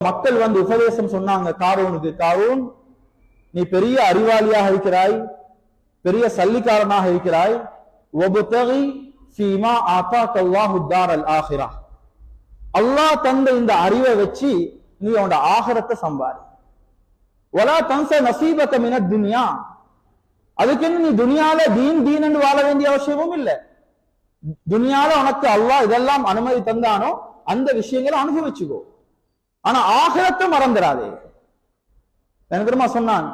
மக்கள் வந்து உபதேசம் சொன்னாங்க காரூனுக்கு காரூன் நீ பெரிய அறிவாளியாக இருக்கிறாய் பெரிய சல்லிக்காரனாக இருக்கிறாய் ஒபுத்தகி ஃபீமா ஆத்தாக் அல்லாஹு அல் ஆஹிரா. அல்லாஹ் தந்த இந்த அறிவை வச்சு நீ அவனோட ஆகரத்தை சம்பாரி. ஒலா தன்ச நசீபத்தை மின துனியா. அதுக்குன்னு நீ துனியால தீன் தீன் வாழ வேண்டிய அவசியமும் இல்லை. துனியால உனக்கு அல்லாஹ் இதெல்லாம் அனுமதி தந்தானோ அந்த விஷயங்களை அனுபவிச்சுக்கோ. ஆனா ஆகலத்தை மறந்துடாதே பெருமா சொன்னான்?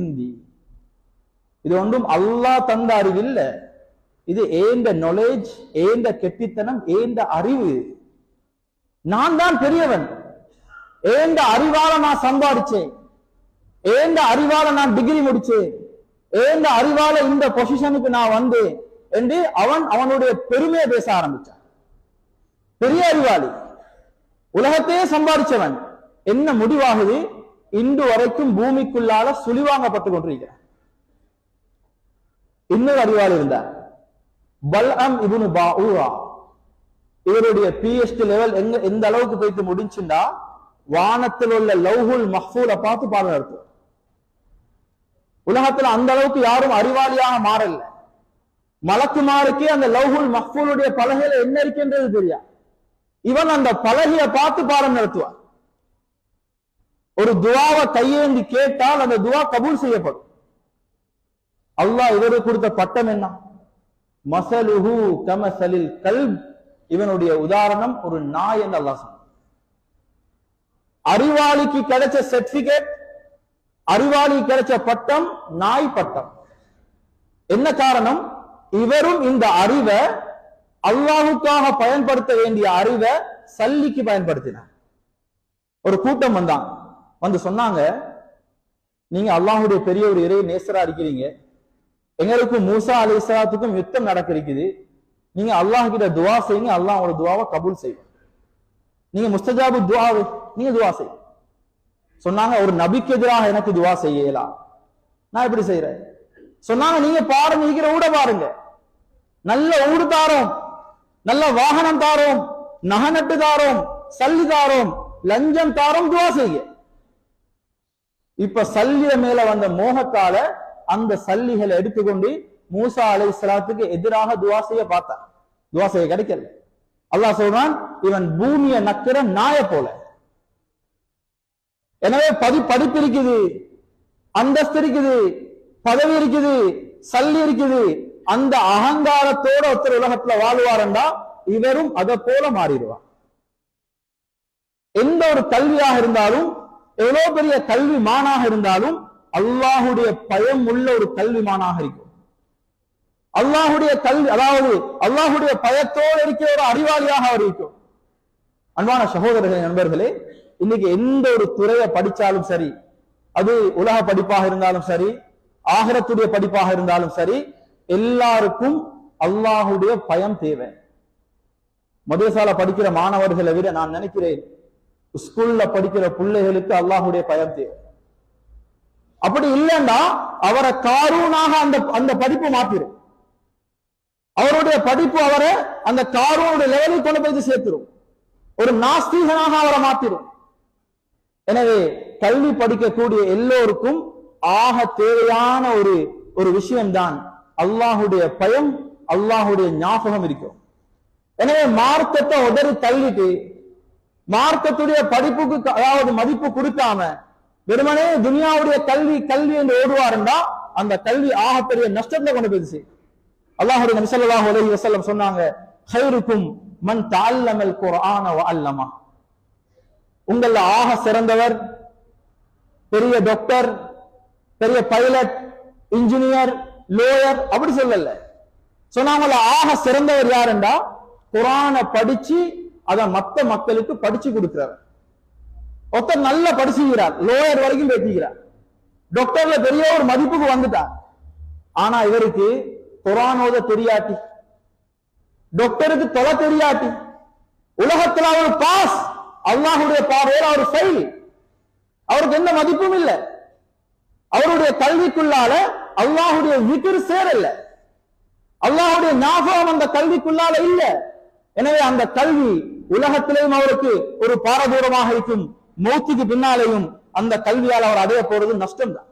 இந்தி. இது ஒன்றும் அல்லாஹ் தந்த அறிவு இல்ல இது ஏந்த நாலேஜ் ஏந்த கெட்டித்தனம் ஏந்த அறிவு. நான் தான் பெரியவன். ஏந்த அறிவால நான் சம்பாதிச்சேன். ஏந்த அறிவால நான் டிகிரி முடிச்சேன். ஏந்த அறிவால இந்த பொசிஷனுக்கு நான் வந்தேன். என்று அவன் அவனுடைய பெருமையை பேச ஆரம்பிச்சான். பெரிய அறிவாளி. உலகத்தையே சம்பாதிச்சவன். என்ன முடிவாகுது? இன்று வரைக்கும் பூமிக்குள்ளால சுழிவாங்கப்பட்டு கொண்டிருக்கிறான். இன்னொரு அறிவாளி இருந்தார். பல்அம் இபுனு பாஊரா இவருடைய பிஹெச்டி லெவல் எங்க எந்த அளவுக்கு போயிட்டு முடிஞ்சுண்டா வானத்தில் உள்ள லவ்ஹுல் மஹ்பூல பார்த்து பாடம் நடத்தும் உலகத்துல அந்த அளவுக்கு யாரும் அறிவாளியாக மாறல. மலக்குமாருக்கே அந்த லவ்ஹுல் மஹ்பூலுடைய பலகையில என்ன இருக்கின்றது தெரியா? இவன் அந்த பலகையை பார்த்து பாடம் நடத்துவான். ஒரு துவாவை கையேந்தி கேட்டால் அந்த துவா கபூல் செய்யப்படும். அல்லாஹ் இவருக்கு கொடுத்த பட்டம் என்ன? மசலுஹு கமசலில் கல்ப். இவனுடைய உதாரணம் ஒரு நாய் என்று அல்லாஹ் சொன்னான். அறிவாளிக்கு கிடைச்ச சர்டிபிகேட் அறிவாளி கிடைச்ச பட்டம் நாய் பட்டம். என்ன காரணம்? இவரும் இந்த அறிவை அல்லாஹுக்காக பயன்படுத்த வேண்டிய அறிவை சல்லிக்கு பயன்படுத்தினார். ஒரு கூட்டம் வந்தாங்க வந்து சொன்னாங்க நீங்க அல்லாஹுடைய பெரிய ஒரு இறை நேசரா இருக்கிறீங்க. எங்களுக்கும் மூசா அலி இஸ்லாத்துக்கும் யுத்தம் நடக்க நீங்க அல்லாஹ் கிட்ட துவா செய்யுங்க அல்லாஹ் உங்களோட துவாவை கபூல் செய்வோம் நீங்க முஸ்தஜாபு துவா நீங்க துவா செய்யும் சொன்னாங்க ஒரு நபிக்கு எதிராக எனக்கு துவா செய்யலாம். நான் எப்படி செய்யறேன் சொன்னாங்க நீங்க பாருங்க இருக்கிற ஊட பாருங்க. நல்ல ஊடு தாரம் நல்ல வாகனம் தாரோம் நகநட்டு தாரோம் சல்லி தாரோம் லஞ்சம் தாரோம் துவா செய்ய இப்ப சல்லிய மேல வந்த மோகத்தால அந்த சல்லிகளை எடுத்துக்கொண்டு மூசா அலை சலாத்துக்கு எதிராக துவா செய்ய பார்த்தான். துவா செய்ய கிடைக்கல. அல்லாஹ் சொல்றான் இவன் பூமியை நக்கிற நாய போல. எனவே பதி படிப்பு இருக்குது அந்தஸ்து இருக்குது பதவி இருக்குது சல்லி இருக்குது அந்த அகங்காரத்தோட ஒருத்தர் உலகத்துல வாழ்வாருண்டா இவரும் அதை போல மாறிடுவார். எந்த ஒரு கல்வியாக இருந்தாலும் எவ்வளவு பெரிய கல்வி மானாக இருந்தாலும் அல்லாஹுடைய பயம் உள்ள ஒரு கல்விமானாக இருக்கும். அல்லாஹுடைய கல்வி அதாவது அல்லாஹுடைய பயத்தோடு இருக்கிற ஒரு அறிவாளியாக அவர் இருக்கும். அன்பான சகோதரர்களே நண்பர்களே இன்னைக்கு எந்த ஒரு துறையை படிச்சாலும் சரி அது உலக படிப்பாக இருந்தாலும் சரி ஆகரத்துடைய படிப்பாக இருந்தாலும் சரி எல்லாருக்கும் அல்லாஹுடைய பயம் தேவை. மதரசால படிக்கிற மாணவர்களை விட நான் நினைக்கிறேன் ஸ்கூல்ல படிக்கிற பிள்ளைகளுக்கு அல்லாஹுடைய பயம் தேவை. அப்படி இல்லைன்னா அவரை காரூனாக அந்த அந்த படிப்பு மாத்திரும். அவருடைய படிப்பு அவரை அந்த காரூனுடைய லெவலில் கொண்டு போய் சேர்த்துரும். ஒரு நாஸ்தீகனாக அவரை மாத்திரும். எனவே கல்வி படிக்கக்கூடிய எல்லோருக்கும் ஆக தேவையான ஒரு ஒரு விஷயம்தான் அல்லாஹுடைய பயம் அல்லாஹுடைய ஞாபகம் இருக்கும் எனவே மார்க்கத்தை உதறி தள்ளிட்டு மார்க்கத்துடைய படிப்புக்கு அதாவது மதிப்பு கொடுக்காம வெறுமனே துனியாவுடைய கல்வி கல்வி என்று ஓடுவாருண்டா அந்த கல்வி ஆகப்பெரிய நஷ்டத்தை கொண்டு போயிடுச்சு. அல்லாஹுடைய நபி அலஹி வசல்லம் சொன்னாங்க ஹைருக்கும் மண் தஅல்லமல் குர்ஆன அல்லமா. உங்கள ஆக சிறந்தவர் பெரிய டாக்டர் பெரிய பைலட் இன்ஜினியர் லோயர் அப்படி சொல்லல. சொன்னாங்கள ஆக சிறந்தவர் யாருண்டா? குரான படிச்சு அதை மத்த மக்களுக்கு படிச்சு கொடுக்கிறார் ஒருத்தர் நல்லா படிச்சுக்கிறார் லோயர் வரைக்கும் பேசிக்கிறார். டாக்டர்ல பெரிய ஒரு மதிப்புக்கு வந்துட்டார். ஆனா இவருக்கு குரானோத தெரியாட்டி டாக்டருக்கு தொலை தெரியாட்டி உலகத்துல அவர் பாஸ் அல்லாஹுடைய பார்வையில் அவர் ஃபெயில் அவருக்கு எந்த மதிப்பும் இல்லை. அவருடைய கல்விக்குள்ளால அல்லாஹுடைய விக்கிர் சேரல அல்லாஹுடைய ஞாபகம் அந்த கல்விக்குள்ளால இல்ல. எனவே அந்த கல்வி உலகத்திலேயும் அவருக்கு ஒரு பாரதூரமாக இருக்கும். மௌத்துக்கு பின்னாலேயும் அந்த கல்வியால் அவர் அடைய போறது நஷ்டம் தான்